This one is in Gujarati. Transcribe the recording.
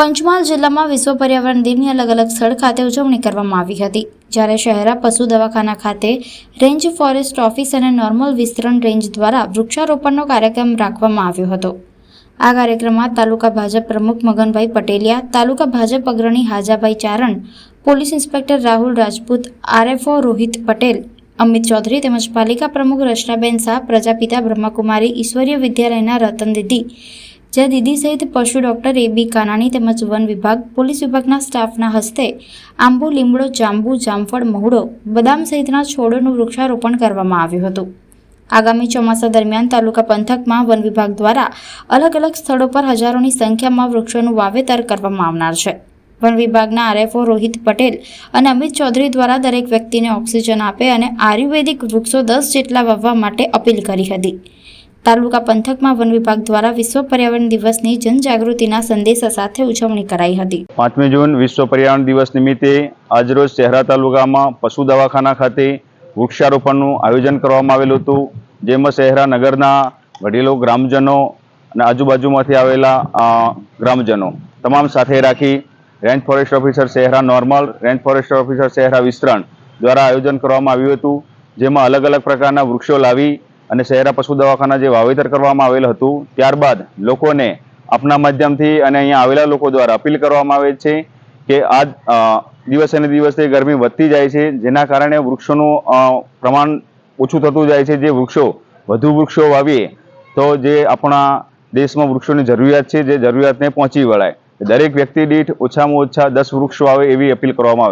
પંચમહાલ જિલ્લામાં વિશ્વ પર્યાવરણ દિનની અલગ અલગ સ્થળ ખાતે ઉજવણી કરવામાં આવી હતી. જ્યારે શહેરા પશુ દવાખાના ખાતે રેન્જ ફોરેસ્ટ ઓફિસ અને નોર્મલ વિસ્તરણ રેન્જ દ્વારા વૃક્ષારોપણનો કાર્યક્રમ રાખવામાં આવ્યો હતો. આ કાર્યક્રમમાં તાલુકા ભાજપ પ્રમુખ મગનભાઈ પટેલિયા, તાલુકા ભાજપ અગ્રણી Hajabhai Charan, police inspector Rahul Rajput, RFO Rohit Patel, Amit Chaudhary તેમજ પાલિકા પ્રમુખ રચનાબેન શાહ, પ્રજાપિતા બ્રહ્માકુમારી, ઈશ્વરીય વિદ્યાલયના રતન દીદી જે દીદી સહિત પશુ ડોક્ટર એ બી કાનાણી તેમજ વન વિભાગ, પોલીસ વિભાગના સ્ટાફના હસ્તે આંબુ, લીમડો, જાંબુ, જામફળ, મહુડો બદામ સહિતના છોડોનું વૃક્ષારોપણ કરવામાં આવ્યું હતું. આગામી ચોમાસા દરમિયાન તાલુકા પંથકમાં વન વિભાગ દ્વારા અલગ અલગ સ્થળો પર હજારોની સંખ્યામાં વૃક્ષોનું વાવેતર કરવામાં આવનાર છે. વન વિભાગના આરએફઓ રોહિત પટેલ અને અમિત ચૌધરી દ્વારા દરેક વ્યક્તિને ઓક્સિજન આપે અને આયુર્વેદિક વૃક્ષો દસ જેટલા વાવવા માટે અપીલ કરી હતી. તાલુકા પંથકમાં વન વિભાગ દ્વારા વિશ્વ પર્યાવરણ દિવસની જનજાગૃતિના સંદેશા સાથે ઉજવણી કરાઈ હતી. પાંચમી જૂન વિશ્વ પર્યાવરણ દિવસ નિમિત્તે આજરોજ શહેરા તાલુકામાં પશુ દવાખાના ખાતે વૃક્ષારોપણનું આયોજન કરવામાં આવેલું હતું, જેમાં શહેરા નગરના વડીલો, ગ્રામજનો અને આજુબાજુમાંથી આવેલા ગ્રામજનો તમામ સાથે રાખી range forest officer Shehera normal range forest officer Shehera વિસ્તરણ દ્વારા આયોજન કરવામાં આવ્યું હતું, જેમાં અલગ અલગ પ્રકારના વૃક્ષો લાવી અને શહેરા પશુ દવાખાના જે વાવેતર કરવામાં આવેલ હતું, ત્યારબાદ લોકોને આપના માધ્યમથી અને અહીંયા આવેલા લોકો દ્વારા અપીલ કરવામાં આવે છે કે આ દિવસે ને દિવસે ગરમી વધતી જાય છે, જેના કારણે વૃક્ષોનું પ્રમાણ ઓછું થતું જાય છે. જે વૃક્ષો, વધુ વૃક્ષો વાવીએ, તો જે આપણા દેશમાં વૃક્ષોની જરૂરિયાત છે, જે જરૂરિયાતને પહોંચી વળાય. દરેક વ્યક્તિ દીઠ ઓછામાં ઓછા દસ વૃક્ષો આવે એવી અપીલ કરવામાં આવે